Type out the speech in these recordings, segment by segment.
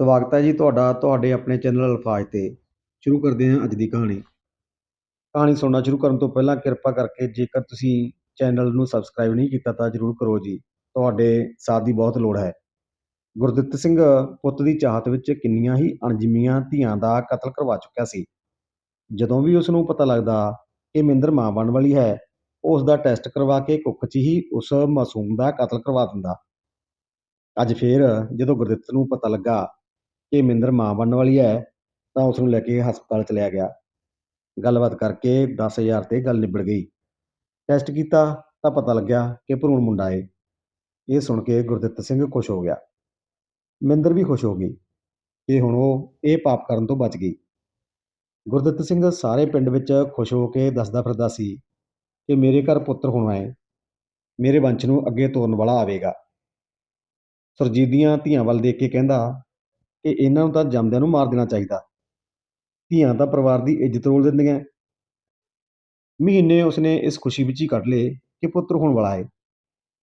ਸਵਾਗਤ ਹੈ ਜੀ ਤੁਹਾਡਾ, ਤੁਹਾਡੇ ਆਪਣੇ ਚੈਨਲ ਅਲਫਾਜ਼ ਤੇ। ਸ਼ੁਰੂ ਕਰਦੇ ਹਾਂ ਅੱਜ ਦੀ ਕਹਾਣੀ। ਕਹਾਣੀ ਸੁਣਨਾ ਸ਼ੁਰੂ ਕਰਨ ਤੋਂ ਪਹਿਲਾਂ ਕਿਰਪਾ ਕਰਕੇ ਜੇਕਰ ਤੁਸੀਂ ਚੈਨਲ ਨੂੰ ਸਬਸਕ੍ਰਾਈਬ ਨਹੀਂ ਕੀਤਾ ਤਾਂ ਜਰੂਰ ਕਰੋ ਜੀ। ਤੁਹਾਡੇ ਸਾਥ ਦੀ ਬਹੁਤ ਲੋੜ ਹੈ। ਗੁਰਦਿੱਤ ਸਿੰਘ ਪੁੱਤ ਦੀ ਚਾਹਤ ਵਿੱਚ ਕਿੰਨੀਆਂ ਹੀ ਅਣਜਿਮੀਆਂ ਧੀਆਂ ਦਾ ਕਤਲ ਕਰਵਾ ਚੁੱਕਿਆ ਸੀ। ਜਦੋਂ ਵੀ ਉਸ ਨੂੰ ਪਤਾ ਲੱਗਦਾ ਕਿ ਮਿੰਦਰ ਮਾਂ ਬਣ ਵਾਲੀ ਹੈ ਉਹ ਉਸ ਦਾ ਟੈਸਟ ਕਰਵਾ ਕੇ ਕੁੱਖ 'ਚ ਹੀ ਉਸ ਮਾਸੂਮ ਦਾ ਕਤਲ ਕਰਵਾ ਦਿੰਦਾ। ਅੱਜ ਫੇਰ ਜਦੋਂ ਗੁਰਦਿੱਤ ਨੂੰ ਪਤਾ ਲੱਗਾ ਕਿ ਮਿੰਦਰ ਮਾਂ ਬਣਨ ਵਾਲੀ ਹੈ, ਤਾਂ ਉਸ ਨੂੰ ਲੈ ਕੇ ਹਸਪਤਾਲ ਚਲਿਆ ਗਿਆ। ਗੱਲਬਾਤ ਕਰਕੇ 10000 ਤੇ ਗੱਲ ਨਿਬੜ ਗਈ। ਟੈਸਟ ਕੀਤਾ ਤਾਂ ਪਤਾ ਲੱਗਿਆ ਕਿ ਭਰੂਣ ਮੁੰਡਾ ਏ। ਇਹ ਸੁਣ ਕੇ ਗੁਰਦਿੱਤ ਸਿੰਘ ਖੁਸ਼ ਹੋ ਗਿਆ। ਮਿੰਦਰ ਵੀ ਖੁਸ਼ ਹੋ ਗਈ ਕਿ ਹੁਣ ਉਹ ਇਹ ਪਾਪ ਕਰਨ ਤੋਂ ਬਚ ਗਈ। ਗੁਰਦਿੱਤ ਸਿੰਘ ਸਾਰੇ ਪਿੰਡ ਵਿੱਚ ਖੁਸ਼ ਹੋ ਕੇ ਦੱਸਦਾ ਫਿਰਦਾ ਸੀ ਕਿ ਮੇਰੇ ਘਰ ਪੁੱਤਰ ਹੋਣਾ ਹੈ ਮੇਰੇ ਵੰਸ਼ ਨੂੰ ਅੱਗੇ ਤੋਰਨ ਵਾਲਾ ਆਵੇਗਾ। ਸੁਰਜੀਤ ਦੀਆਂ ਧੀਆਂ ਵੱਲ ਦੇਖ ਕੇ ਕਹਿੰਦਾ ਕਿ ਇਹਨਾਂ ਨੂੰ ਤਾਂ ਜੰਮਦਿਆਂ ਨੂੰ ਮਾਰ ਦੇਣਾ ਚਾਹੀਦਾ। ਧੀਆਂ ਤਾਂ ਪਰਿਵਾਰ ਦੀ ਇੱਜ਼ਤ ਰੋਲ ਦਿੰਦੀਆਂ। ਮਹੀਨੇ ਉਸਨੇ ਇਸ ਖੁਸ਼ੀ ਵਿੱਚ ਹੀ ਕੱਢ ਲਏ ਕਿ ਪੁੱਤਰ ਹੋਣ ਵਾਲਾ ਹੈ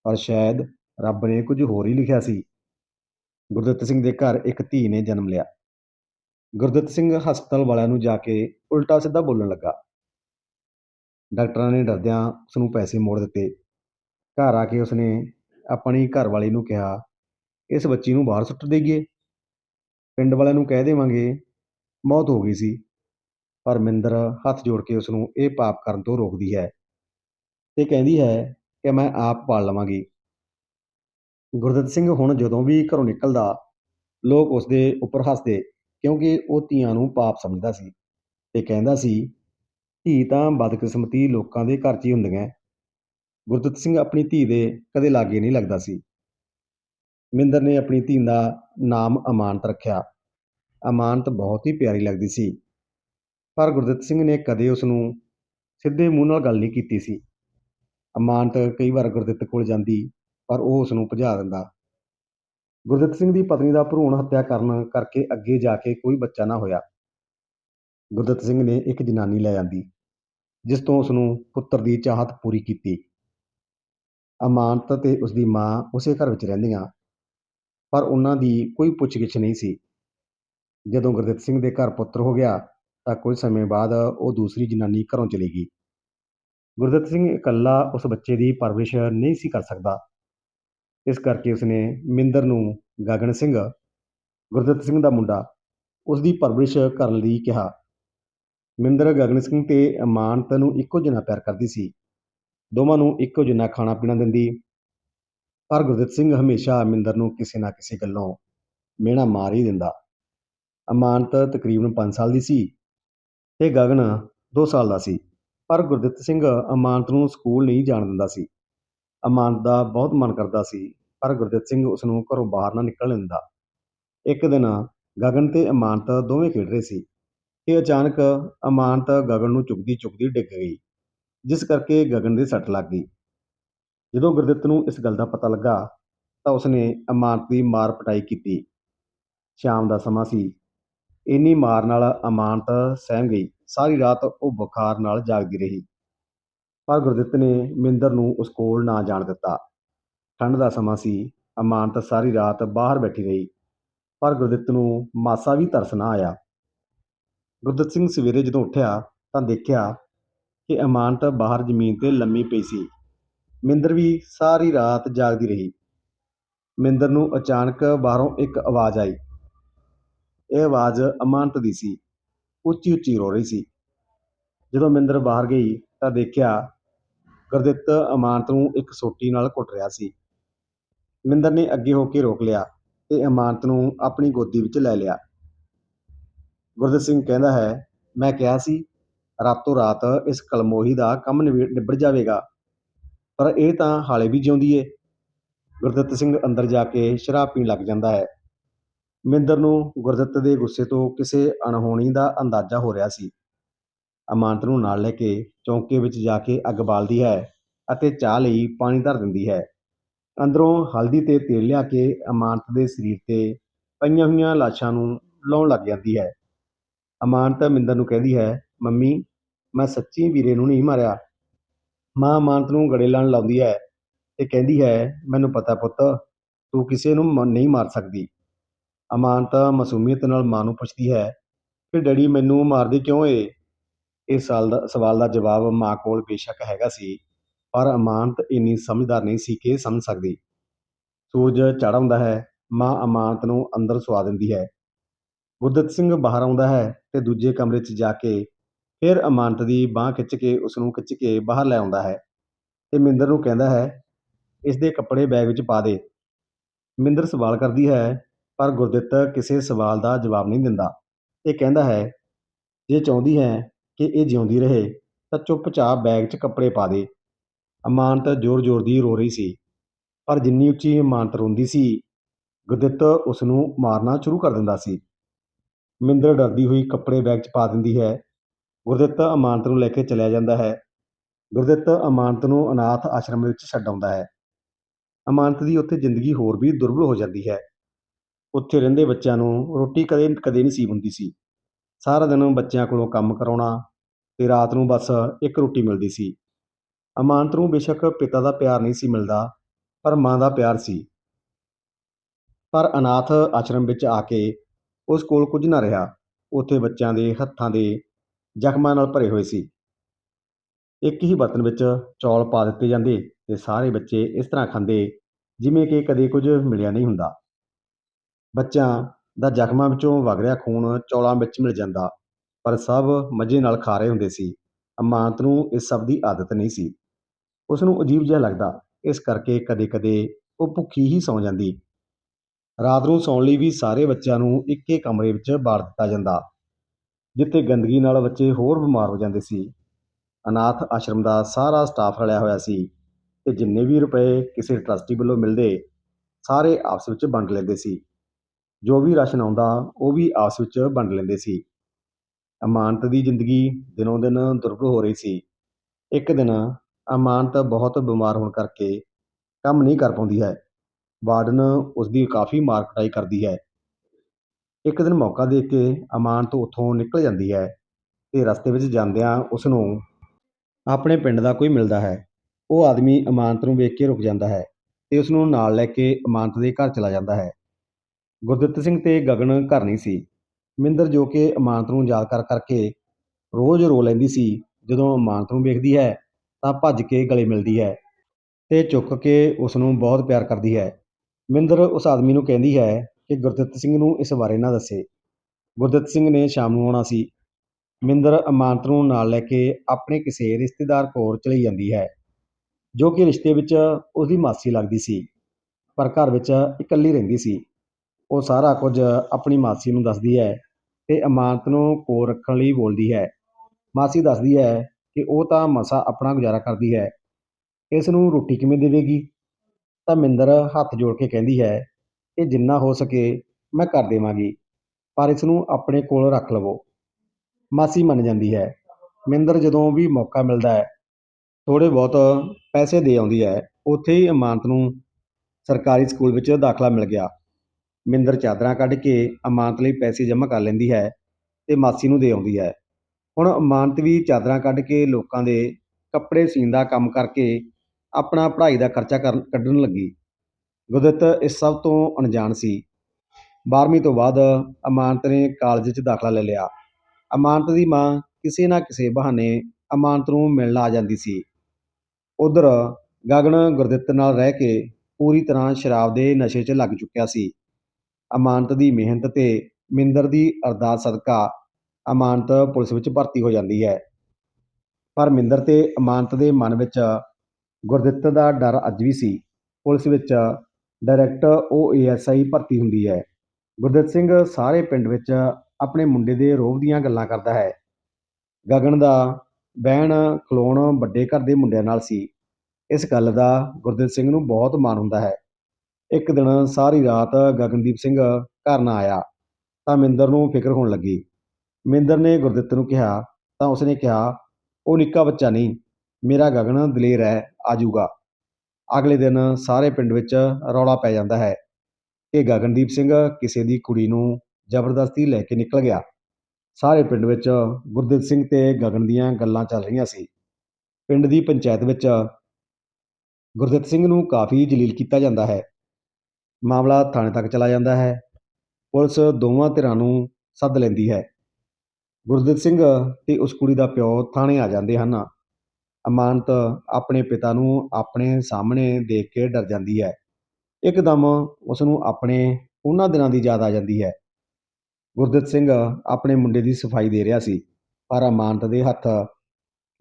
ਪਰ ਸ਼ਾਇਦ ਰੱਬ ਨੇ ਕੁਝ ਹੋਰ ਹੀ ਲਿਖਿਆ ਸੀ। ਗੁਰਦਿੱਤ ਸਿੰਘ ਦੇ ਘਰ ਇੱਕ ਧੀ ਨੇ ਜਨਮ ਲਿਆ। ਗੁਰਦਿੱਤ ਸਿੰਘ ਹਸਪਤਾਲ ਵਾਲਿਆਂ ਨੂੰ ਜਾ ਕੇ ਉਲਟਾ ਸਿੱਧਾ ਬੋਲਣ ਲੱਗਾ। ਡਾਕਟਰਾਂ ਨੇ ਡਰਦਿਆਂ ਉਸ ਨੂੰ ਪੈਸੇ ਮੋੜ ਦਿੱਤੇ। ਘਰ ਆ ਕੇ ਉਸਨੇ ਆਪਣੀ ਘਰਵਾਲੀ ਨੂੰ ਕਿਹਾ, ਇਸ ਬੱਚੀ ਨੂੰ ਬਾਹਰ ਸੁੱਟ ਦੇਈਏ। ਪਿੰਡ ਵਾਲਿਆਂ ਨੂੰ ਕਹਿ ਦੇਵਾਂਗੇ, ਮੌਤ ਹੋ ਗਈ ਸੀ। ਪਰ ਮਿੰਦਰ ਹੱਥ ਜੋੜ ਕੇ ਉਸ ਨੂੰ ਇਹ ਪਾਪ ਕਰਨ ਤੋਂ ਰੋਕਦੀ ਹੈ ਤੇ ਕਹਿੰਦੀ ਹੈ ਕਿ ਮੈਂ ਆਪ ਪਾਲ ਲਵਾਂਗੀ। ਗੁਰਦਿੱਤ ਸਿੰਘ ਹੁਣ ਜਦੋਂ ਵੀ ਘਰੋਂ ਨਿਕਲਦਾ, ਲੋਕ ਉਸ ਦੇ ਉੱਪਰ ਹੱਸਦੇ ਕਿਉਂਕਿ ਉਹ ਧੀਆਂ ਨੂੰ ਪਾਪ ਸਮਝਦਾ ਸੀ ਤੇ ਕਹਿੰਦਾ ਸੀ, ਧੀ ਤਾਂ ਬਦਕਿਸਮਤੀ ਲੋਕਾਂ ਦੇ ਘਰ 'ਚ ਹੀ ਹੁੰਦੀਆਂ। ਗੁਰਦਿੱਤ ਸਿੰਘ ਆਪਣੀ ਧੀ ਦੇ ਕਦੇ ਲਾਗੇ ਨਹੀਂ ਲੱਗਦਾ ਸੀ। ਮਿੰਦਰ ਨੇ ਆਪਣੀ ਧੀ ਦਾ ਨਾਮ ਅਮਾਨਤ ਰੱਖਿਆ। ਅਮਾਨਤ ਬਹੁਤ ਹੀ ਪਿਆਰੀ ਲੱਗਦੀ ਸੀ। ਪਰ ਗੁਰਦਿੱਤ ਸਿੰਘ ਨੇ ਕਦੇ ਉਸ ਨੂੰ ਸਿੱਧੇ ਮੂੰਹ ਨਾਲ ਗੱਲ ਨਹੀਂ ਕੀਤੀ ਸੀ। ਅਮਾਨਤ ਕਈ ਵਾਰ ਗੁਰਦਿੱਤ ਕੋਲ ਜਾਂਦੀ, ਪਰ ਉਹ ਉਸ ਨੂੰ ਭਜਾ ਦਿੰਦਾ। ਗੁਰਦਿੱਤ ਸਿੰਘ ਦੀ ਪਤਨੀ ਦਾ ਭਰੂਣ ਹੱਤਿਆ ਕਰਨ ਕਰਕੇ ਅੱਗੇ ਜਾ ਕੇ ਕੋਈ ਬੱਚਾ ਨਾ ਹੋਇਆ। ਗੁਰਦਿੱਤ ਸਿੰਘ ਨੇ ਇੱਕ ਜਨਾਨੀ ਲੈ ਆਂਦੀ, ਜਿਸ ਤੋਂ ਉਸ ਨੂੰ ਪੁੱਤਰ ਦੀ ਚਾਹਤ ਪੂਰੀ ਕੀਤੀ। ਅਮਾਨਤ ਤੇ ਉਸ ਦੀ ਮਾਂ ਉਸੇ ਘਰ ਵਿੱਚ ਰਹਿੰਦੀਆਂ। ਪਰ ਉਹਨਾਂ ਦੀ ਕੋਈ ਪੁੱਛਗਿੱਛ ਨਹੀਂ ਸੀ। ਜਦੋਂ ਗੁਰਦਿੱਤ ਸਿੰਘ ਦੇ ਘਰ ਪੁੱਤਰ ਹੋ ਗਿਆ, ਤਾਂ ਕੁਝ ਸਮੇਂ ਬਾਅਦ ਉਹ ਦੂਸਰੀ ਜਨਾਨੀ ਘਰੋਂ ਚਲੀ ਗਈ। ਗੁਰਦਿੱਤ ਸਿੰਘ ਇਕੱਲਾ ਉਸ ਬੱਚੇ ਦੀ ਪਰਵਰਿਸ਼ ਨਹੀਂ ਸੀ ਕਰ ਸਕਦਾ। ਇਸ ਕਰਕੇ ਉਸਨੇ ਮਿੰਦਰ ਨੂੰ ਗਗਨ ਸਿੰਘ, ਗੁਰਦਿੱਤ ਸਿੰਘ ਦਾ ਮੁੰਡਾ, ਉਸ ਦੀ ਪਰਵਰਿਸ਼ ਕਰਨ ਲਈ ਕਿਹਾ। ਮਿੰਦਰ, ਗਗਨ ਸਿੰਘ ਤੇ ਅਮਾਨਤ ਨੂੰ ਇੱਕੋ ਜਿਹਾ ਪਿਆਰ ਕਰਦੀ ਸੀ। ਦੋਵਾਂ ਨੂੰ ਇੱਕੋ ਜਿਹਾ ਖਾਣਾ ਪੀਣਾ ਦਿੰਦੀ ਪਰ ਗੁਰਦਿੱਤ ਸਿੰਘ ਹਮੇਸ਼ਾ ਅਮਿੰਦਰ ਨੂੰ ਕਿਸੇ ਨਾ ਕਿਸੇ ਗੱਲੋਂ ਮਿਹਣਾ ਮਾਰ ਹੀ ਦਿੰਦਾ। ਅਮਾਨਤ ਤਕਰੀਬਨ 5 ਸਾਲ ਦੀ ਸੀ ਤੇ ਗਗਨ 2 ਸਾਲ ਦਾ ਸੀ, ਪਰ ਗੁਰਦਿੱਤ ਸਿੰਘ ਅਮਾਨਤ ਨੂੰ ਸਕੂਲ ਨਹੀਂ ਜਾਣ ਦਿੰਦਾ ਸੀ। ਅਮਾਨਤ ਦਾ ਬਹੁਤ ਮਨ ਕਰਦਾ ਸੀ, ਪਰ ਗੁਰਦਿੱਤ ਸਿੰਘ ਉਸ ਨੂੰ ਘਰੋਂ ਬਾਹਰ ਨਾ ਨਿਕਲ ਦਿੰਦਾ ਇੱਕ ਦਿਨ ਗਗਨ ਤੇ ਅਮਾਨਤ ਦੋਵੇਂ ਖੇਡ ਰਹੇ ਸੀ ਕਿ ਅਚਾਨਕ ਅਮਾਨਤ ਗਗਨ ਨੂੰ ਚੁੱਕਦੀ ਚੁੱਕਦੀ ਡਿੱਗ ਗਈ, ਜਿਸ ਕਰਕੇ ਗਗਨ ਦੇ ਸੱਟ ਲੱਗ ਗਈ। ਜਦੋਂ ਗੁਰਦਿੱਤ ਨੂੰ ਇਸ ਗੱਲ ਦਾ ਪਤਾ ਲੱਗਾ ਤਾਂ ਉਸਨੇ ਅਮਾਨਤ ਦੀ ਮਾਰ ਪਟਾਈ ਕੀਤੀ। ਸ਼ਾਮ ਦਾ ਸਮਾਂ ਸੀ। ਇੰਨੀ ਮਾਰ ਨਾਲ ਅਮਾਨਤ ਸਹਿਮ ਗਈ। ਸਾਰੀ ਰਾਤ ਉਹ ਬੁਖਾਰ ਨਾਲ ਜਾਗਦੀ ਰਹੀ। ਪਰ ਗੁਰਦਿੱਤ ਨੇ ਮਿੰਦਰ ਨੂੰ ਉਸ ਕੋਲ ਨਾ ਜਾਣ ਦਿੱਤਾ। ਠੰਡ ਦਾ ਸਮਾਂ ਸੀ। ਅਮਾਨਤ ਸਾਰੀ ਰਾਤ ਬਾਹਰ ਬੈਠੀ ਰਹੀ। ਪਰ ਗੁਰਦਿੱਤ ਨੂੰ ਮਾਸਾ ਵੀ ਤਰਸ ਨਾ ਆਇਆ। ਗੁਰਦਿੱਤ ਸਿੰਘ ਸਵੇਰੇ ਜਦੋਂ ਉੱਠਿਆ ਤਾਂ ਦੇਖਿਆ ਕਿ ਅਮਾਨਤ ਬਾਹਰ ਜ਼ਮੀਨ ਤੇ ਲੰਮੀ ਪਈ ਸੀ। ਮਿੰਦਰ ਵੀ ਸਾਰੀ ਰਾਤ ਜਾਗਦੀ ਰਹੀ। ਮਿੰਦਰ ਨੂੰ ਅਚਾਨਕ ਬਾਹਰੋਂ ਇੱਕ ਆਵਾਜ਼ ਆਈ। ਇਹ ਆਵਾਜ਼ ਅਮਾਨਤ ਦੀ ਸੀ ਉੱਚੀ ਉੱਚੀ ਰੋ ਰਹੀ ਸੀ। ਜਦੋਂ ਮਿੰਦਰ ਬਾਹਰ ਗਈ ਤਾਂ ਦੇਖਿਆ ਗੁਰਦਿੱਤ ਅਮਾਨਤ ਨੂੰ ਇੱਕ ਸੋਟੀ ਨਾਲ ਕੁੱਟ ਰਿਹਾ ਸੀ। ਮਿੰਦਰ ਨੇ ਅੱਗੇ ਹੋ ਕੇ ਰੋਕ ਲਿਆ ਤੇ ਅਮਾਨਤ ਨੂੰ ਆਪਣੀ ਗੋਦੀ ਵਿੱਚ ਲੈ ਲਿਆ। ਗੁਰਦਿੱਤ ਸਿੰਘ ਕਹਿੰਦਾ ਹੈ, ਮੈਂ ਕਿਹਾ ਸੀ, ਰਾਤੋਂ ਰਾਤ ਇਸ ਕਲਮੋਹੀ ਦਾ ਕੰਮ ਨਿਬੇੜ ਨਿਬੜ ਜਾਵੇਗਾ। ਪਰ ਇਹ ਤਾਂ ਹਾਲੇ ਵੀ ਜਿਉਂਦੀ ਹੈ ਗੁਰਦਿੱਤ ਸਿੰਘ ਅੰਦਰ ਜਾ ਕੇ ਸ਼ਰਾਬ ਪੀਣ ਲੱਗ ਜਾਂਦਾ ਹੈ। ਮਿੰਦਰ ਨੂੰ ਗੁਰਦਿੱਤ ਦੇ ਗੁੱਸੇ ਤੋਂ ਕਿਸੇ ਅਣਹੋਣੀ ਦਾ ਅੰਦਾਜ਼ਾ ਹੋ ਰਿਹਾ ਸੀ। ਅਮਾਨਤ ਨੂੰ ਨਾਲ ਲੈ ਕੇ ਚੌਂਕੇ ਵਿੱਚ ਜਾ ਕੇ ਅੱਗ ਬਾਲਦੀ ਹੈ ਅਤੇ ਚਾਹ ਲਈ ਪਾਣੀ ਧਰ ਦਿੰਦੀ ਹੈ। ਅੰਦਰੋਂ ਹਲਦੀ ਤੇ ਤੇਲ ਲਿਆ ਕੇ ਅਮਾਨਤ ਦੇ ਸਰੀਰ ਤੇ ਪਈਆਂ ਹੋਈਆਂ ਲਾਸ਼ਾਂ ਨੂੰ ਲਾਉਣ ਲੱਗ ਜਾਂਦੀ ਹੈ। ਅਮਾਨਤ ਮਿੰਦਰ ਨੂੰ ਕਹਿੰਦੀ ਹੈ, ਮੰਮੀ, ਮੈਂ ਸੱਚੀ ਵੀਰੇ ਨੂੰ ਨਹੀਂ ਮਾਰਿਆ। ਮਾਂ ਅਮਾਨਤ ਨੂੰ ਗੜੇ ਲਾਉਣ ਲਾਉਂਦੀ ਹੈ ਅਤੇ ਕਹਿੰਦੀ ਹੈ, ਮੈਨੂੰ ਪਤਾ ਪੁੱਤ, ਤੂੰ ਕਿਸੇ ਨੂੰ ਮ- ਨਹੀਂ ਮਾਰ ਸਕਦੀ ਅਮਾਨਤ ਮਾਸੂਮੀਅਤ ਨਾਲ ਮਾਂ ਨੂੰ ਪੁੱਛਦੀ ਹੈ ਕਿ ਡੈਡੀ ਮੈਨੂੰ ਮਾਰਦੇ ਕਿਉਂ ਏ ਇਸ ਸਾਲ ਦਾ, ਸਵਾਲ ਦਾ ਜਵਾਬ ਮਾਂ ਕੋਲ ਬੇਸ਼ੱਕ ਹੈਗਾ ਸੀ, ਪਰ ਅਮਾਨਤ ਇੰਨੀ ਸਮਝਦਾਰ ਨਹੀਂ ਸੀ ਕਿ ਸਮਝ ਸਕਦੀ। ਸੂਰਜ ਚੜ੍ਹ ਆਉਂਦਾ ਹੈ, ਮਾਂ ਅਮਾਨਤ ਨੂੰ ਅੰਦਰ ਸੁਆ ਦਿੰਦੀ ਹੈ। ਗੁਰਦਿੱਤ ਸਿੰਘ ਬਾਹਰ ਆਉਂਦਾ ਹੈ ਅਤੇ ਦੂਜੇ ਕਮਰੇ 'ਚ ਜਾ ਕੇ ਫਿਰ ਅਮਾਨਤ ਦੀ ਬਾਂਹ ਖਿੱਚ ਕੇ ਉਸ ਨੂੰ ਖਿੱਚ ਕੇ ਬਾਹਰ ਲੈ ਆਉਂਦਾ ਹੈ ਅਤੇ ਮਿੰਦਰ ਨੂੰ ਕਹਿੰਦਾ ਹੈ, ਇਸ ਦੇ ਕੱਪੜੇ ਬੈਗ ਵਿੱਚ ਪਾ ਦੇ। ਮਿੰਦਰ ਸਵਾਲ ਕਰਦੀ ਹੈ, ਪਰ ਗੁਰਦਿੱਤ ਕਿਸੇ ਸਵਾਲ ਦਾ ਜਵਾਬ ਨਹੀਂ ਦਿੰਦਾ। ਇਹ ਕਹਿੰਦਾ ਹੈ, ਜੇ ਚਾਹੁੰਦੀ ਹੈ ਕਿ ਇਹ ਜਿਉਂਦੀ ਰਹੇ, ਤਾਂ ਚੁੱਪਚਾਪ ਬੈਗ 'ਚ ਕੱਪੜੇ ਪਾ ਦੇ। ਅਮਾਨਤ ਜ਼ੋਰ-ਜ਼ੋਰ ਦੀ ਰੋ ਰਹੀ ਸੀ, ਪਰ ਜਿੰਨੀ ਉੱਚੀ ਅਮਾਨਤ ਰੋਂਦੀ ਸੀ, ਗੁਰਦਿੱਤ ਉਸ ਨੂੰ ਮਾਰਨਾ ਸ਼ੁਰੂ ਕਰ ਦਿੰਦਾ ਸੀ। ਮਿੰਦਰ ਡਰਦੀ ਹੋਈ ਕੱਪੜੇ ਬੈਗ 'ਚ ਪਾ ਦਿੰਦੀ ਹੈ ਗੁਰਦਿੱਤ ਅਮਾਨਤ ਨੂੰ ਲੈ ਕੇ ਚਲਿਆ ਜਾਂਦਾ ਹੈ। ਗੁਰਦਿੱਤ ਅਮਾਨਤ ਨੂੰ ਅਨਾਥ ਆਸ਼ਰਮ ਵਿੱਚ ਛੱਡ ਆਉਂਦਾ ਹੈ। ਅਮਾਨਤ ਦੀ ਉੱਥੇ ਜ਼ਿੰਦਗੀ ਹੋਰ ਵੀ ਦੁਰਬਲ ਹੋ ਜਾਂਦੀ ਹੈ। ਉੱਥੇ ਰਹਿੰਦੇ ਬੱਚਿਆਂ ਨੂੰ ਰੋਟੀ ਕਦੇ ਕਦੇ ਨਹੀਂ ਸੀ ਹੁੰਦੀ ਸੀ। ਸਾਰਾ ਦਿਨ ਬੱਚਿਆਂ ਕੋਲੋਂ ਕੰਮ ਕਰਾਉਣਾ ਅਤੇ ਰਾਤ ਨੂੰ ਬਸ ਇੱਕ ਰੋਟੀ ਮਿਲਦੀ ਸੀ। ਅਮਾਨਤ ਨੂੰ ਬੇਸ਼ੱਕ ਪਿਤਾ ਦਾ ਪਿਆਰ ਨਹੀਂ ਸੀ ਮਿਲਦਾ, ਪਰ ਮਾਂ ਦਾ ਪਿਆਰ ਸੀ। ਪਰ ਅਨਾਥ ਆਸ਼ਰਮ ਵਿੱਚ ਆ ਕੇ ਉਸ ਕੋਲ ਕੁਝ ਨਾ ਰਿਹਾ। ਉੱਥੇ ਬੱਚਿਆਂ ਦੇ ਹੱਥਾਂ ਦੇ ਜ਼ਖਮਾਂ ਨਾਲ ਭਰੇ ਹੋਏ ਸੀ। ਇੱਕ ਹੀ ਬਰਤਨ ਵਿੱਚ ਚੌਲ ਪਾ ਦਿੱਤੇ ਜਾਂਦੇ ਤੇ ਸਾਰੇ ਬੱਚੇ ਇਸ ਤਰ੍ਹਾਂ ਖਾਂਦੇ ਜਿਵੇਂ ਕਿ ਕਦੇ ਕੁਝ ਮਿਲਿਆ ਨਹੀਂ ਹੁੰਦਾ। ਬੱਚਿਆਂ ਦਾ ਜ਼ਖਮਾਂ ਵਿੱਚੋਂ ਵਗ ਰਿਹਾ ਖੂਨ ਚੌਲਾਂ ਵਿੱਚ ਮਿਲ ਜਾਂਦਾ, ਪਰ ਸਭ ਮਜ਼ੇ ਨਾਲ ਖਾ ਰਹੇ ਹੁੰਦੇ ਸੀ। ਅਮਾਨਤ ਨੂੰ ਇਸ ਸਭ ਦੀ ਆਦਤ ਨਹੀਂ ਸੀ। ਉਸ ਨੂੰ ਅਜੀਬ ਜਿਹਾ ਲੱਗਦਾ, ਇਸ ਕਰਕੇ ਕਦੇ-ਕਦੇ ਉਹ ਭੁੱਖੀ ਹੀ ਸੌਂ ਜਾਂਦੀ। ਰਾਤ ਨੂੰ ਸੌਣ ਲਈ ਵੀ ਸਾਰੇ ਬੱਚਿਆਂ ਨੂੰ ਇੱਕੇ ਕਮਰੇ ਵਿੱਚ ਬਾੜ ਦਿੱਤਾ ਜਾਂਦਾ। ਜਿੱਥੇ ਗੰਦਗੀ ਨਾਲ ਬੱਚੇ ਹੋਰ ਬਿਮਾਰ ਹੋ ਜਾਂਦੇ ਸੀ। ਅਨਾਥ ਆਸ਼ਰਮ ਦਾ ਸਾਰਾ ਸਟਾਫ ਰਲਿਆ ਹੋਇਆ ਸੀ ਅਤੇ ਜਿੰਨੇ ਵੀ ਰੁਪਏ ਕਿਸੇ ਟਰੱਸਟੀ ਵੱਲੋਂ ਮਿਲਦੇ, ਸਾਰੇ ਆਪਸ ਵਿੱਚ ਵੰਡ ਲੈਂਦੇ ਸੀ। ਜੋ ਵੀ ਰਾਸ਼ਨ ਆਉਂਦਾ, ਉਹ ਵੀ ਆਪਸ ਵਿੱਚ ਵੰਡ ਲੈਂਦੇ ਸੀ। ਅਮਾਨਤ ਦੀ ਜ਼ਿੰਦਗੀ ਦਿਨੋਂ ਦਿਨ ਦੁਰਬਲ ਹੋ ਰਹੀ ਸੀ। ਇੱਕ ਦਿਨ ਅਮਾਨਤ ਬਹੁਤ ਬਿਮਾਰ ਹੋਣ ਕਰਕੇ ਕੰਮ ਨਹੀਂ ਕਰ ਪਾਉਂਦੀ ਹੈ। ਵਾਰਡਨ ਉਸ ਦੀ ਕਾਫੀ ਮਾਰ ਕੁਟਾਈ ਕਰਦੀ ਹੈ। ਇੱਕ ਦਿਨ ਮੌਕਾ ਦੇਖ ਕੇ ਅਮਾਨਤ ਉੱਥੋਂ ਨਿਕਲ ਜਾਂਦੀ ਹੈ ਅਤੇ ਰਸਤੇ ਵਿੱਚ ਜਾਂਦਿਆਂ ਉਸ ਨੂੰ ਆਪਣੇ ਪਿੰਡ ਦਾ ਕੋਈ ਮਿਲਦਾ ਹੈ। ਉਹ ਆਦਮੀ ਅਮਾਨਤ ਨੂੰ ਵੇਖ ਕੇ ਰੁਕ ਜਾਂਦਾ ਹੈ ਅਤੇ ਉਸ ਨੂੰ ਨਾਲ ਲੈ ਕੇ ਅਮਾਨਤ ਦੇ ਘਰ ਚਲਾ ਜਾਂਦਾ ਹੈ। ਗੁਰਦਿੱਤ ਸਿੰਘ ਅਤੇ ਗਗਨ ਘਰ ਨਹੀਂ ਸੀ। ਮਿੰਦਰ ਜੋ ਕਿ ਅਮਾਨਤ ਨੂੰ ਯਾਦ ਕਰ ਕਰਕੇ ਰੋਜ਼ ਰੋ ਲੈਂਦੀ ਸੀ, ਜਦੋਂ ਅਮਾਨਤ ਨੂੰ ਵੇਖਦੀ ਹੈ ਤਾਂ ਭੱਜ ਕੇ ਗਲੇ ਮਿਲਦੀ ਹੈ ਅਤੇ ਚੁੱਕ ਕੇ ਉਸ ਨੂੰ ਬਹੁਤ ਪਿਆਰ ਕਰਦੀ ਹੈ। ਮਿੰਦਰ ਉਸ ਆਦਮੀ ਨੂੰ ਕਹਿੰਦੀ ਹੈ ਕਿ ਗੁਰਦਿੱਤ ਸਿੰਘ ਨੂੰ ਇਸ ਬਾਰੇ ਨਾ ਦੱਸੇ। ਗੁਰਦਿੱਤ ਸਿੰਘ ਨੇ ਸ਼ਾਮ ਨੂੰ ਆਉਣਾ ਸੀ। ਮਿੰਦਰ ਅਮਾਨਤ ਨੂੰ ਨਾਲ ਲੈ ਕੇ ਆਪਣੇ ਕਿਸੇ ਰਿਸ਼ਤੇਦਾਰ ਕੋਲ ਚਲੀ ਜਾਂਦੀ ਹੈ, ਜੋ ਕਿ ਰਿਸ਼ਤੇ ਵਿੱਚ ਉਸਦੀ ਮਾਸੀ ਲੱਗਦੀ ਸੀ, ਪਰ ਘਰ ਵਿੱਚ ਇਕੱਲੀ ਰਹਿੰਦੀ ਸੀ। ਉਹ ਸਾਰਾ ਕੁਝ ਆਪਣੀ ਮਾਸੀ ਨੂੰ ਦੱਸਦੀ ਹੈ ਤੇ ਅਮਾਨਤ ਨੂੰ ਕੋਲ ਰੱਖਣ ਲਈ ਬੋਲਦੀ ਹੈ। ਮਾਸੀ ਦੱਸਦੀ ਹੈ ਕਿ ਉਹ ਤਾਂ ਮਸਾ ਆਪਣਾ ਗੁਜ਼ਾਰਾ ਕਰਦੀ ਹੈ। ਇਸ ਨੂੰ ਰੋਟੀ ਕਿਵੇਂ ਦੇਵੇਗੀ? ਤਾਂ ਮਿੰਦਰ ਹੱਥ ਜੋੜ ਕੇ ਕਹਿੰਦੀ ਹੈ ਕਿ ਜਿੰਨਾ ਹੋ ਸਕੇ ਮੈਂ ਕਰ ਦੇਵਾਂਗੀ, ਪਰ ਇਸ ਨੂੰ ਆਪਣੇ ਕੋਲ ਰੱਖ ਲਵੋ। ਮਾਸੀ ਮੰਨ ਜਾਂਦੀ ਹੈ, ਮਿੰਦਰ, ਜਦੋਂ ਵੀ ਮੌਕਾ ਮਿਲਦਾ ਹੈ, ਥੋੜ੍ਹੇ ਬਹੁਤ ਪੈਸੇ ਦੇ ਆਉਂਦੀ ਹੈ। ਉੱਥੇ ਹੀ ਅਮਾਨਤ ਨੂੰ ਸਰਕਾਰੀ ਸਕੂਲ ਵਿੱਚ ਦਾਖਲਾ ਮਿਲ ਗਿਆ। ਮਿੰਦਰ ਚਾਦਰਾਂ ਕੱਢ ਕੇ ਅਮਾਨਤ ਲਈ ਪੈਸੇ ਜਮ੍ਹਾਂ ਕਰ ਲੈਂਦੀ ਹੈ ਅਤੇ ਮਾਸੀ ਨੂੰ ਦੇ ਆਉਂਦੀ ਹੈ। ਹੁਣ ਅਮਾਨਤ ਵੀ ਚਾਦਰਾਂ ਕੱਢ ਕੇ ਲੋਕਾਂ ਦੇ ਕੱਪੜੇ ਸੀਨ ਦਾ ਕੰਮ ਕਰਕੇ ਆਪਣਾ ਪੜ੍ਹਾਈ ਦਾ ਖਰਚਾ ਕਰਨ ਕੱਢਣ ਲੱਗੀ। ਗੁਰਦਿੱਤ ਇਸ ਸਭ ਤੋਂ ਅਣਜਾਣ ਸੀ। 12ਵੀਂ ਤੋਂ ਬਾਅਦ ਅਮਾਨਤ ਨੇ ਕਾਲਜ 'ਚ ਦਾਖਲਾ ਲੈ ਲਿਆ। ਅਮਾਨਤ ਦੀ ਮਾਂ ਕਿਸੇ ਨਾ ਕਿਸੇ ਬਹਾਨੇ ਅਮਾਨਤ ਨੂੰ ਮਿਲਣ ਆ ਜਾਂਦੀ ਸੀ। ਉਧਰ ਗਗਨ ਗੁਰਦਿੱਤ ਨਾਲ ਰਹਿ ਕੇ ਪੂਰੀ ਤਰ੍ਹਾਂ ਸ਼ਰਾਬ ਦੇ ਨਸ਼ੇ 'ਚ ਲੱਗ ਚੁੱਕਿਆ ਸੀ। ਅਮਾਨਤ ਦੀ ਮਿਹਨਤ ਤੇ ਮਿੰਦਰ ਦੀ ਅਰਦਾਸ ਸਦਕਾ ਅਮਾਨਤ ਪੁਲਿਸ ਵਿੱਚ ਭਰਤੀ ਹੋ ਜਾਂਦੀ ਹੈ। ਪਰ ਮਿੰਦਰ ਤੇ ਅਮਾਨਤ ਦੇ ਮਨ ਵਿੱਚ ਗੁਰਦਿੱਤ ਦਾ ਡਰ ਅੱਜ ਵੀ ਸੀ। ਪੁਲਿਸ ਵਿੱਚ ਡਾਇਰੈਕਟ ਉਹ ਏਐਸਆਈ ਭਰਤੀ ਹੁੰਦੀ ਹੈ। ਗੁਰਦਿੱਤ ਸਿੰਘ ਸਾਰੇ ਪਿੰਡ ਵਿੱਚ ਆਪਣੇ ਮੁੰਡੇ ਦੇ ਰੋਹ ਦੀਆਂ ਗੱਲਾਂ ਕਰਦਾ ਹੈ। ਗਗਨ ਦਾ ਬਹਿਣ ਖਲੋਣ ਵੱਡੇ ਘਰ ਦੇ ਮੁੰਡਿਆਂ ਨਾਲ ਸੀ। ਇਸ ਗੱਲ ਦਾ ਗੁਰਦਿੱਤ ਸਿੰਘ ਨੂੰ ਬਹੁਤ ਮਾਣ ਹੁੰਦਾ ਹੈ। ਇੱਕ ਦਿਨ ਸਾਰੀ ਰਾਤ ਗਗਨਦੀਪ ਸਿੰਘ ਘਰ ਨਾ ਆਇਆ ਤਾਂ ਮਿੰਦਰ ਨੂੰ ਫਿਕਰ ਹੋਣ ਲੱਗੀ। ਮਿੰਦਰ ਨੇ ਗੁਰਦਿੱਤ ਨੂੰ ਕਿਹਾ ਤਾਂ ਉਸਨੇ ਕਿਹਾ, ਉਹ ਨਿੱਕਾ ਬੱਚਾ ਨਹੀਂ, ਮੇਰਾ ਗਗਨ ਦਲੇਰ ਹੈ ਆਜੂਗਾ ਅਗਲੇ ਦਿਨ ਸਾਰੇ ਪਿੰਡ ਵਿੱਚ ਰੌਲਾ ਪੈ ਜਾਂਦਾ ਹੈ। ਕਿ ਗਗਨਦੀਪ ਸਿੰਘ ਕਿਸੇ ਦੀ ਕੁੜੀ ਨੂੰ ਜ਼ਬਰਦਸਤੀ ਲੈ ਕੇ ਨਿਕਲ ਗਿਆ। ਸਾਰੇ ਪਿੰਡ ਵਿੱਚ ਗੁਰਦਿੱਤ ਸਿੰਘ ਤੇ ਗਗਨ ਦੀਆਂ ਗੱਲਾਂ ਚੱਲ ਰਹੀਆਂ ਸੀ। ਪਿੰਡ ਦੀ ਪੰਚਾਇਤ ਵਿੱਚ ਗੁਰਦਿੱਤ ਸਿੰਘ ਨੂੰ ਕਾਫੀ ਜਲੀਲ ਕੀਤਾ ਜਾਂਦਾ ਹੈ। ਮਾਮਲਾ ਥਾਣੇ ਤੱਕ ਚਲਾ ਜਾਂਦਾ ਹੈ। ਪੁਲਿਸ ਦੋਵਾਂ ਧਿਰਾਂ ਨੂੰ ਸੱਦ ਲੈਂਦੀ ਹੈ। ਗੁਰਦਿੱਤ ਸਿੰਘ ਤੇ ਉਸ ਕੁੜੀ ਦਾ ਪਿਓ ਥਾਣੇ ਆ ਜਾਂਦੇ ਹਨ। ਅਮਾਨਤ ਆਪਣੇ ਪਿਤਾ ਨੂੰ ਆਪਣੇ ਸਾਹਮਣੇ ਦੇਖ ਕੇ ਡਰ ਜਾਂਦੀ ਹੈ। ਇਕਦਮ ਉਸ ਨੂੰ ਆਪਣੇ, ਉਹਨਾਂ ਦਿਨਾਂ ਦੀ ਯਾਦ ਆ ਜਾਂਦੀ ਹੈ। ਗੁਰਦਿੱਤ ਸਿੰਘ ਆਪਣੇ ਮੁੰਡੇ ਦੀ ਸਫ਼ਾਈ ਦੇ ਰਿਹਾ ਸੀ, ਪਰ ਅਮਾਨਤ ਦੇ ਹੱਥ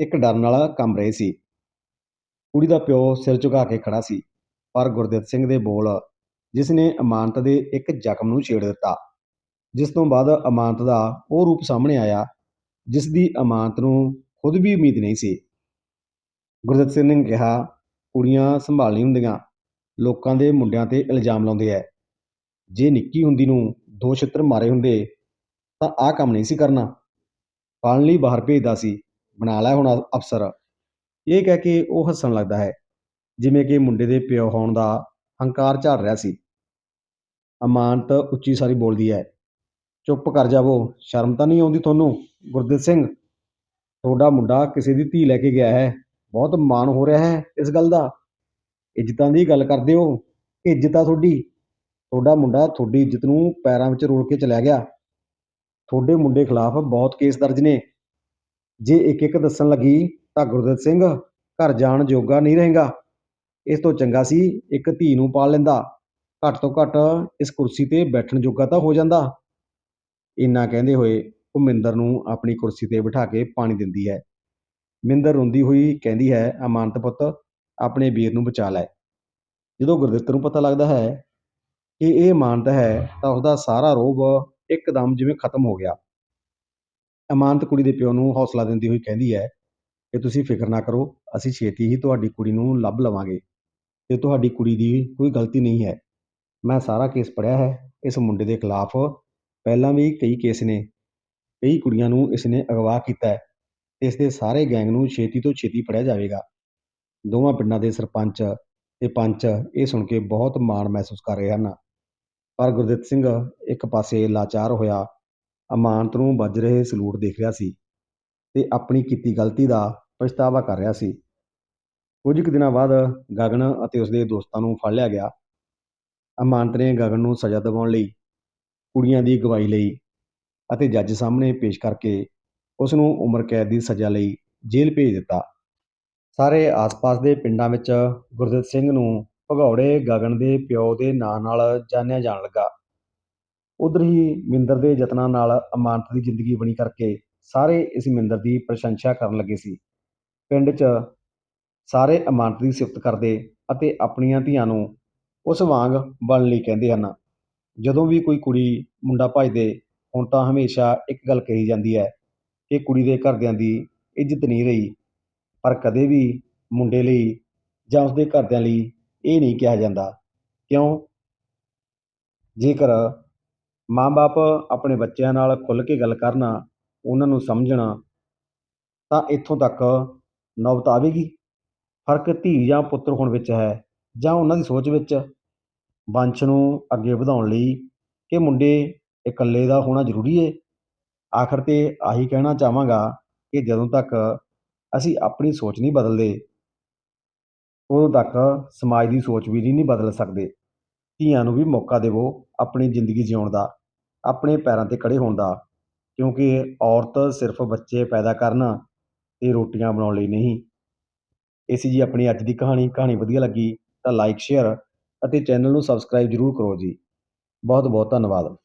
ਇੱਕ ਡਰ ਨਾਲ ਕੰਬ ਰਹੇ ਸੀ। ਕੁੜੀ ਦਾ ਪਿਓ ਸਿਰ ਝੁਕਾ ਕੇ ਖੜਾ ਸੀ, ਪਰ ਗੁਰਦਿੱਤ ਸਿੰਘ ਦੇ ਬੋਲ ਜਿਸ ਨੇ ਅਮਾਨਤ ਦੇ ਇੱਕ ਜ਼ਖਮ ਨੂੰ ਛੇੜ ਦਿੱਤਾ, ਜਿਸ ਤੋਂ ਬਾਅਦ ਅਮਾਨਤ ਦਾ ਉਹ ਰੂਪ ਸਾਹਮਣੇ ਆਇਆ ਜਿਸ ਦੀ ਅਮਾਨਤ ਨੂੰ ਖੁਦ ਵੀ ਉਮੀਦ ਨਹੀਂ ਸੀ। ਗੁਰਦਿੱਤ ਸਿੰਘ ਨੇ ਕਿਹਾ, ਕੁੜੀਆਂ ਸੰਭਾਲਣੀ ਹੁੰਦੀਆਂ, ਲੋਕਾਂ ਦੇ ਮੁੰਡਿਆਂ ਤੇ ਇਲਜ਼ਾਮ ਲਾਉਂਦੇ ਐ। ਜੇ ਨਿੱਕੀ ਹੁੰਦੀ ਨੂੰ ਦੋ ਛਿੱਤਰ ਮਾਰੇ ਹੁੰਦੇ, ਤਾਂ ਆਹ ਕੰਮ ਨਹੀਂ ਸੀ ਕਰਨਾ। ਪਾਲਣ ਲਈ ਬਾਹਰ ਭੇਜਦਾ ਸੀ, ਬਣਾ ਲੈ ਹੁਣ ਅਫਸਰ। ਇਹ ਕਹਿ ਕੇ ਉਹ ਹੱਸਣ ਲੱਗਦਾ ਹੈ, ਜਿਵੇਂ ਕਿ ਮੁੰਡੇ ਦੇ ਪਿਓ ਹੋਣ ਦਾ ਹੰਕਾਰ ਝਾੜ ਰਿਹਾ ਸੀ। ਅਮਾਨਤ ਉੱਚੀ ਸਾਰੀ ਬੋਲਦੀ ਹੈ, ਚੁੱਪ ਕਰ ਜਾਵੋ, ਸ਼ਰਮ ਤਾਂ ਨਹੀਂ ਆਉਂਦੀ ਤੁਹਾਨੂੰ, ਗੁਰਦਿੱਤ ਸਿੰਘ? ਤੁਹਾਡਾ ਮੁੰਡਾ ਕਿਸੇ ਦੀ ਧੀ ਲੈ ਕੇ ਗਿਆ ਹੈ। ਬਹੁਤ ਮਾਣ ਹੋ ਰਿਹਾ ਹੈ ਇਸ ਗੱਲ ਦਾ। ਇੱਜ਼ਤਾਂ ਦੀ ਗੱਲ ਕਰਦੇ ਹੋ। ਇੱਜ਼ਤ ਆ ਤੁਹਾਡੀ, ਤੁਹਾਡਾ ਮੁੰਡਾ ਤੁਹਾਡੀ ਇੱਜ਼ਤ ਨੂੰ ਪੈਰਾਂ ਵਿੱਚ ਰੋਲ ਕੇ ਚਲਿਆ ਗਿਆ। ਤੁਹਾਡੇ ਮੁੰਡੇ ਖਿਲਾਫ ਬਹੁਤ ਕੇਸ ਦਰਜ ਨੇ। ਜੇ ਇੱਕ ਇੱਕ ਦੱਸਣ ਲੱਗੀ ਤਾਂ ਗੁਰਦਿੱਤ ਸਿੰਘ ਘਰ ਜਾਣ ਜੋਗਾ ਨਹੀਂ ਰਹੇਗਾ। ਇਸ ਤੋਂ ਚੰਗਾ ਸੀ ਇੱਕ ਧੀ ਨੂੰ ਪਾਲ ਲੈਂਦਾ। ਘੱਟ ਤੋਂ ਘੱਟ ਇਸ ਕੁਰਸੀ ਤੇ ਬੈਠਣ ਜੋਗਾ ਤਾਂ ਹੋ ਜਾਂਦਾ। ਇੰਨਾ ਕਹਿੰਦੇ ਹੋਏ ਭੁਮਿੰਦਰ ਨੂੰ ਆਪਣੀ ਕੁਰਸੀ ਤੇ ਬਿਠਾ ਕੇ ਪਾਣੀ ਦਿੰਦੀ ਹੈ। ਮਿੰਦਰ ਰੋਂਦੀ ਹੋਈ ਕਹਿੰਦੀ ਹੈ, ਅਮਾਨਤ ਪੁੱਤ, ਆਪਣੇ ਵੀਰ ਨੂੰ ਬਚਾ ਲੈ। ਜਦੋਂ ਗੁਰਦਿੱਤ ਨੂੰ ਪਤਾ ਲੱਗਦਾ ਹੈ ਕਿ ਇਹ ਅਮਾਨਤ ਹੈ, ਤਾਂ ਉਸਦਾ ਸਾਰਾ ਰੋਬ ਇੱਕਦਮ ਜਿਵੇਂ ਖਤਮ ਹੋ ਗਿਆ। ਅਮਾਨਤ ਕੁੜੀ ਦੇ ਪਿਓ ਨੂੰ ਹੌਸਲਾ ਦਿੰਦੀ ਹੋਈ ਕਹਿੰਦੀ ਹੈ ਕਿ ਤੁਸੀਂ ਫਿਕਰ ਨਾ ਕਰੋ, ਅਸੀਂ ਛੇਤੀ ਹੀ ਤੁਹਾਡੀ ਕੁੜੀ ਨੂੰ ਲੱਭ ਲਵਾਂਗੇ ਤੇ ਤੁਹਾਡੀ ਕੁੜੀ ਦੀ ਕੋਈ ਗਲਤੀ ਨਹੀਂ ਹੈ। ਮੈਂ ਸਾਰਾ ਕੇਸ ਪੜ੍ਹਿਆ ਹੈ, ਇਸ ਮੁੰਡੇ ਦੇ ਖਿਲਾਫ ਪਹਿਲਾਂ ਵੀ ਕਈ ਕੇਸ ਨੇ, ਕਈ ਕੁੜੀਆਂ ਨੂੰ ਇਸਨੇ ਅਗਵਾ ਕੀਤਾ ਹੈ। ਇਸ ਦੇ ਸਾਰੇ ਗੈਂਗ ਨੂੰ ਛੇਤੀ ਤੋਂ ਛੇਤੀ ਫੜਿਆ ਜਾਵੇਗਾ। ਦੋਵਾਂ ਪਿੰਡਾਂ ਦੇ ਸਰਪੰਚ ਤੇ ਪੰਚ ਇਹ ਸੁਣ ਕੇ ਬਹੁਤ ਮਾਣ ਮਹਿਸੂਸ ਕਰ ਰਹੇ ਹਨ। ਪਰ ਗੁਰਦਿੱਤ ਸਿੰਘ ਇੱਕ ਪਾਸੇ ਲਾਚਾਰ ਹੋਇਆ, ਅਮਾਨਤ ਨੂੰ ਵੱਜ ਰਹੇ ਸਲੂਟ ਦੇਖ ਰਿਹਾ ਸੀ ਤੇ ਆਪਣੀ ਕੀਤੀ ਗਲਤੀ ਦਾ ਪਛਤਾਵਾ ਕਰ ਰਿਹਾ ਸੀ। ਕੁਝ ਕੁ ਦਿਨਾਂ ਬਾਅਦ ਗਗਨ ਅਤੇ ਉਸਦੇ ਦੋਸਤਾਂ ਨੂੰ ਫੜ ਲਿਆ ਗਿਆ। ਅਮਾਨਤ ਨੇ ਗਗਨ ਨੂੰ ਸਜ਼ਾ ਦਿਵਾਉਣ ਲਈ ਕੁੜੀਆਂ ਦੀ ਗਵਾਹੀ ਲਈ ਅਤੇ ਜੱਜ ਸਾਹਮਣੇ ਪੇਸ਼ ਕਰਕੇ ਉਸ ਨੂੰ ਉਮਰ ਕੈਦ ਦੀ ਸਜ਼ਾ ਲਈ ਜੇਲ੍ਹ ਭੇਜ ਦਿੱਤਾ। ਸਾਰੇ ਆਸ-ਪਾਸ ਦੇ ਪਿੰਡਾਂ ਵਿੱਚ ਗੁਰਦਿੱਤ ਸਿੰਘ ਨੂੰ ਭਗੌੜੇ ਗਗਨ ਦੇ ਪਿਓ ਦੇ ਨਾਂ ਨਾਲ ਜਾਣਿਆ ਜਾਣ ਲੱਗਾ। ਉਧਰ ਹੀ ਮਿੰਦਰ ਦੇ ਯਤਨਾਂ ਨਾਲ ਅਮਾਨਤ ਦੀ ਜ਼ਿੰਦਗੀ ਬਣੀ ਕਰਕੇ ਸਾਰੇ ਇਸ ਮਿੰਦਰ ਦੀ ਪ੍ਰਸ਼ੰਸਾ ਕਰਨ ਲੱਗੇ ਸੀ। ਪਿੰਡ 'ਚ ਸਾਰੇ ਅਮਾਨਤ ਦੀ ਸਿਫਤ ਕਰਦੇ ਅਤੇ ਆਪਣੀਆਂ ਧੀਆਂ ਨੂੰ ਉਸ ਵਾਂਗ ਬਣਨ ਲਈ ਕਹਿੰਦੇ ਹਨ, ਜਦੋਂ ਵੀ ਕੋਈ ਕੁੜੀ ਮੁੰਡਾ ਭਜਦੇ, ਹੁਣ ਤਾਂ ਹਮੇਸ਼ਾ ਇੱਕ ਗੱਲ ਕਹੀ ਜਾਂਦੀ ਹੈ ਇਹ ਕੁੜੀ ਦੇ ਘਰਦਿਆਂ ਦੀ ਇੱਜ਼ਤ ਨਹੀਂ ਰਹੀ। ਪਰ ਕਦੇ ਵੀ ਮੁੰਡੇ ਲਈ ਜਾਂ ਉਸਦੇ ਘਰਦਿਆਂ ਲਈ ਇਹ ਨਹੀਂ ਕਿਹਾ ਜਾਂਦਾ। ਕਿਉਂ? ਜੇਕਰ ਮਾਂ-ਬਾਪ ਆਪਣੇ ਬੱਚਿਆਂ ਨਾਲ ਖੁੱਲ੍ਹ ਕੇ ਗੱਲ ਕਰਨਾ, ਉਹਨਾਂ ਨੂੰ ਸਮਝਣਾ, ਤਾਂ ਇੱਥੋਂ ਤੱਕ ਨੌਬਤ ਆਵੇਗੀ। ਫ਼ਰਕ ਧੀ ਜਾਂ ਪੁੱਤਰ ਹੋਣ ਵਿੱਚ ਹੈ ਜਾਂ ਉਹਨਾਂ ਦੀ ਸੋਚ ਵਿੱਚ? ਵੰਸ਼ ਨੂੰ ਅੱਗੇ ਵਧਾਉਣ ਲਈ ਕਿ ਮੁੰਡੇ ਇਕੱਲੇ ਦਾ ਹੋਣਾ ਜ਼ਰੂਰੀ ਏ? ਆਖਰ ਤੇ ਆਹੀ ਕਹਿਣਾ ਚਾਹਾਂਗਾ ਕਿ ਜਦੋਂ ਤੱਕ ਅਸੀਂ ਆਪਣੀ ਸੋਚ ਨਹੀਂ ਬਦਲਦੇ, ਉਦੋਂ ਤੱਕ ਸਮਾਜ ਦੀ ਸੋਚ ਵੀ ਨਹੀਂ ਬਦਲ ਸਕਦੇ। ਧੀਆਂ ਨੂੰ ਵੀ ਮੌਕਾ ਦੇਵੋ ਆਪਣੀ ਜ਼ਿੰਦਗੀ ਜਿਉਣ ਦਾ, ਆਪਣੇ ਪੈਰਾਂ ਤੇ ਖੜ੍ਹੇ ਹੋਣ ਦਾ, ਕਿਉਂਕਿ ਔਰਤ ਸਿਰਫ ਬੱਚੇ ਪੈਦਾ ਕਰਨ ਅਤੇ ਰੋਟੀਆਂ ਬਣਾਉਣ ਲਈ ਨਹੀਂ। ਇਹ ਸੀ ਜੀ ਆਪਣੀ ਅੱਜ ਦੀ ਕਹਾਣੀ ਕਹਾਣੀ ਵਧੀਆ ਲੱਗੀ ਤਾਂ ਲਾਈਕ ਸ਼ੇਅਰ ਅਤੇ ਚੈਨਲ ਨੂੰ ਸਬਸਕ੍ਰਾਈਬ ਜ਼ਰੂਰ ਕਰੋ ਜੀ। ਬਹੁਤ ਬਹੁਤ ਧੰਨਵਾਦ।